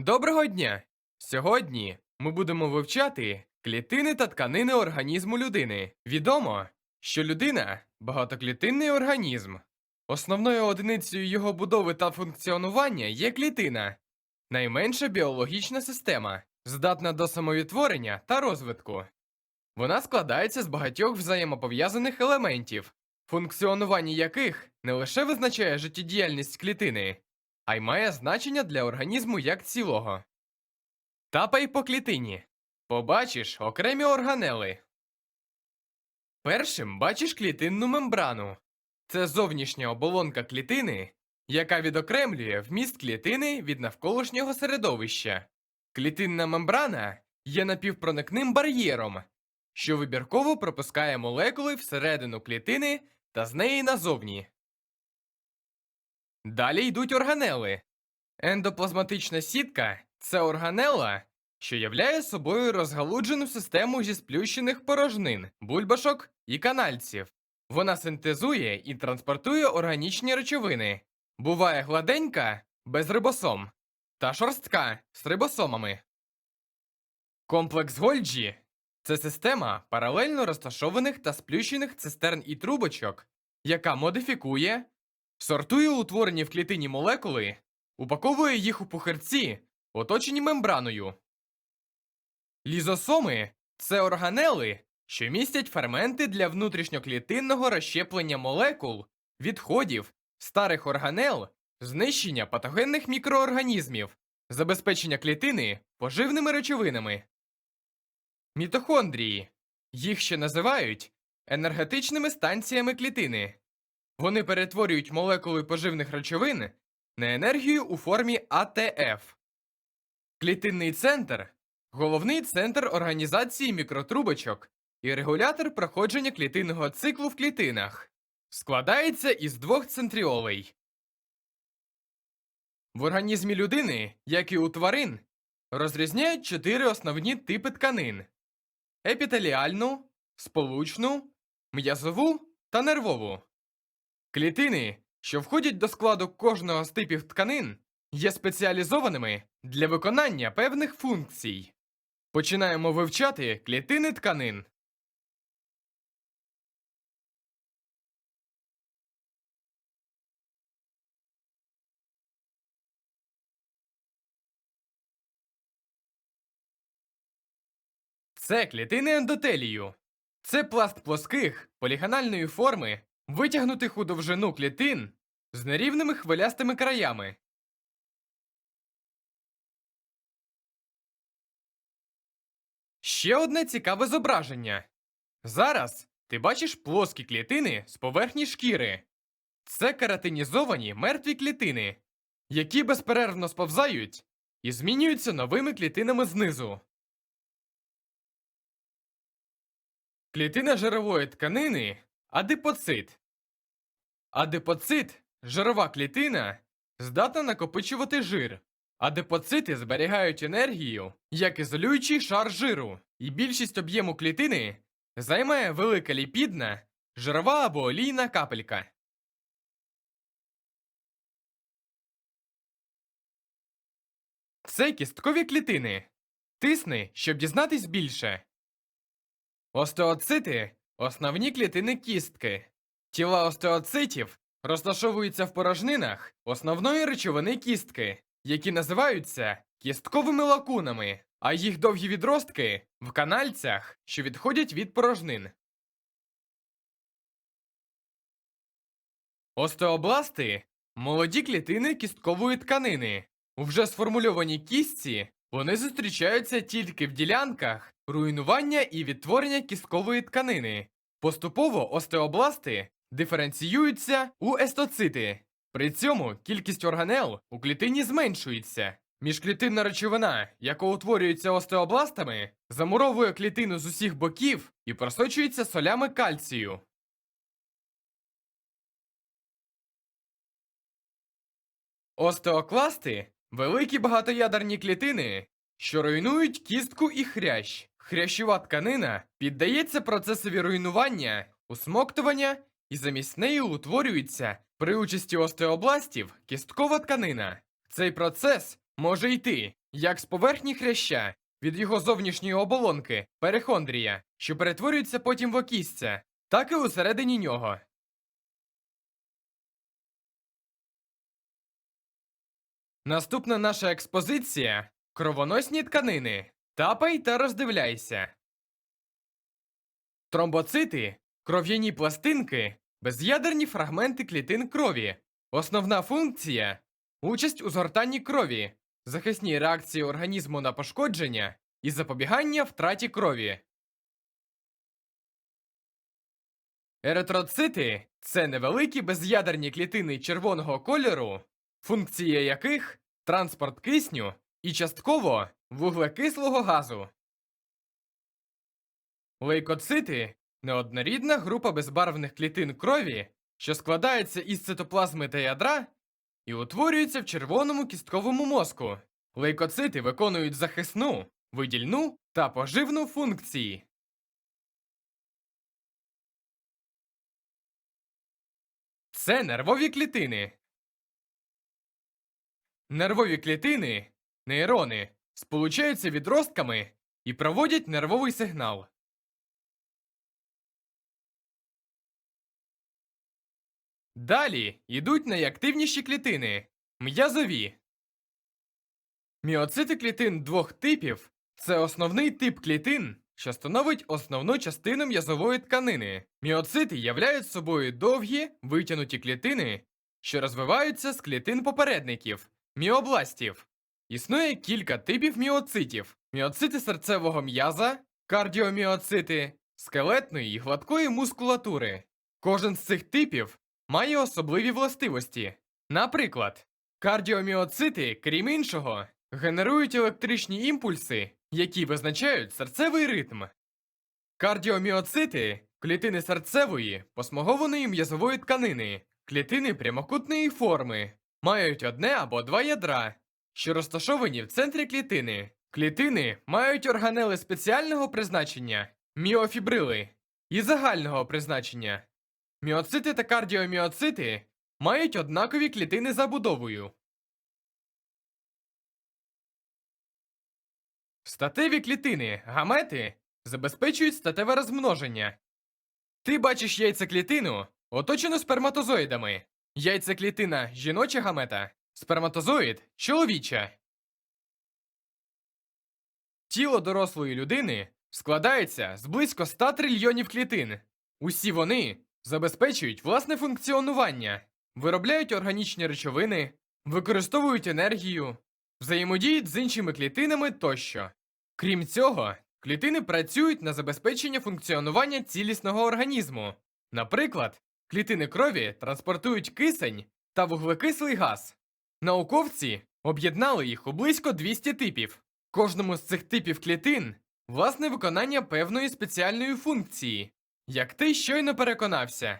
Доброго дня! Сьогодні ми будемо вивчати клітини та тканини організму людини. Відомо, що людина багатоклітинний організм. Основною одиницею його будови та функціонування є клітина, найменша біологічна система, здатна до самовідтворення та розвитку. Вона складається з багатьох взаємопов'язаних елементів, функціонування яких не лише визначає життєдіяльність клітини, а й має значення для організму як цілого. Тапай по клітині. Побачиш окремі органели. Першим бачиш клітинну мембрану. Це зовнішня оболонка клітини, яка відокремлює вміст клітини від навколишнього середовища. Клітинна мембрана є напівпроникним бар'єром, що вибірково пропускає молекули всередину клітини та з неї назовні. Далі йдуть органели. Ендоплазматична сітка це органела, що являє собою розгалуджену систему зі сплющених порожнин, бульбашок і канальців. Вона синтезує і транспортує органічні речовини. Буває гладенька без рибосом та шорстка з рибосомами. Комплекс Гольджі це система паралельно розташованих та сплющених цистерн і трубочок, яка модифікує, сортує утворені в клітині молекули, упаковує їх у пухирці, оточені мембраною. Лізосоми це органели, що містять ферменти для внутрішньоклітинного розщеплення молекул, відходів, старих органел, знищення патогенних мікроорганізмів, забезпечення клітини поживними речовинами. Мітохондрії. Їх ще називають енергетичними станціями клітини. Вони перетворюють молекули поживних речовин на енергію у формі АТФ. Клітинний центр головний центр організації мікротрубочок і регулятор проходження клітинного циклу в клітинах. Складається із двох центріолей. В організмі людини, як і у тварин, розрізняють чотири основні типи тканин: епітеліальну, сполучну, м'язову та нервову. Клітини, що входять до складу кожного з типів тканин, є спеціалізованими для виконання певних функцій. Починаємо вивчати клітини тканин. Це клітини ендотелію. Це пласт плоских полігональної форми, витягнутих у довжину клітин з нерівними хвилястими краями. Ще одне цікаве зображення. Зараз ти бачиш плоскі клітини з поверхні шкіри. Це каратинізовані мертві клітини, які безперервно сповзають і змінюються новими клітинами знизу. Клітина жирової тканини адипоцит. Адипоцит жирова клітина здатна накопичувати жир. Адипоцити зберігають енергію як ізолюючий шар жиру, і більшість об'єму клітини займає велика ліпідна, жирова або олійна капелька. Це кісткові клітини. Тисни, щоб дізнатись більше. Остеоцити основні клітини кістки. Тіла остеоцитів розташовуються в порожнинах основної речовини кістки, які називаються кістковими лакунами, а їх довгі відростки в канальцях, що відходять від порожнин. Остеобласти молоді клітини кісткової тканини. У вже сформульованій кістці вони зустрічаються тільки в ділянках руйнування і відтворення кісткової тканини. Поступово остеобласти диференціюються у естоцити. При цьому кількість органел у клітині зменшується. Міжклітинна речовина, яка утворюється остеобластами, замуровує клітину з усіх боків і просочується солями кальцію. Остеокласти великі багатоядерні клітини, що руйнують кістку і хрящ. Хрящова тканина піддається процесові руйнування, усмоктування і замість неї утворюється при участі остеобластів кісткова тканина. Цей процес може йти як з поверхні хряща, від його зовнішньої оболонки, перихондрія, що перетворюється потім в окісця, так і усередині нього. Наступна наша експозиція кровоносні тканини. Тапай та роздивляйся. Тромбоцити кров'яні пластинки, без'ядерні фрагменти клітин крові. Основна функція участь у згортанні крові, захисній реакції організму на пошкодження і запобігання втраті крові. Еритроцити це невеликі без'ядерні клітини червоного кольору, функція яких транспорт кисню і частково вуглекислого газу. Лейкоцити неоднорідна група безбарвних клітин крові, що складається із цитоплазми та ядра і утворюється в червоному кістковому мозку. Лейкоцити виконують захисну, видільну та поживну функції. Це нервові клітини. Нервові клітини, нейрони, сполучаються відростками і проводять нервовий сигнал. Далі йдуть найактивніші клітини м'язові. Міоцити клітин двох типів це основний тип клітин, що становить основну частину м'язової тканини. Міоцити являють собою довгі витягнуті клітини, що розвиваються з клітин попередників міобластів. Існує кілька типів міоцитів: міоцити серцевого м'яза, кардіоміоцити, скелетної і гладкої мускулатури. Кожен з цих типів має особливі властивості. Наприклад, кардіоміоцити, крім іншого, генерують електричні імпульси, які визначають серцевий ритм. Кардіоміоцити клітини серцевої, посмагованої м'язової тканини, клітини прямокутної форми, мають одне або два ядра, що розташовані в центрі клітини. Клітини мають органели спеціального призначення міофібрили і загального призначення. Міоцити та кардіоміоцити мають однакові клітини забудовою. Статеві клітини, гамети, забезпечують статеве розмноження. Ти бачиш яйцеклітину, оточену сперматозоїдами. Яйцеклітина жіноча гамета, сперматозоїд чоловіча. Тіло дорослої людини складається з близько 100 трильйонів клітин. Усі вони забезпечують власне функціонування, виробляють органічні речовини, використовують енергію, взаємодіють з іншими клітинами тощо. Крім цього, клітини працюють на забезпечення функціонування цілісного організму. Наприклад, клітини крові транспортують кисень та вуглекислий газ. Науковці об'єднали їх у близько 200 типів. Кожному з цих типів клітин власне виконання певної спеціальної функції, як ти щойно переконався.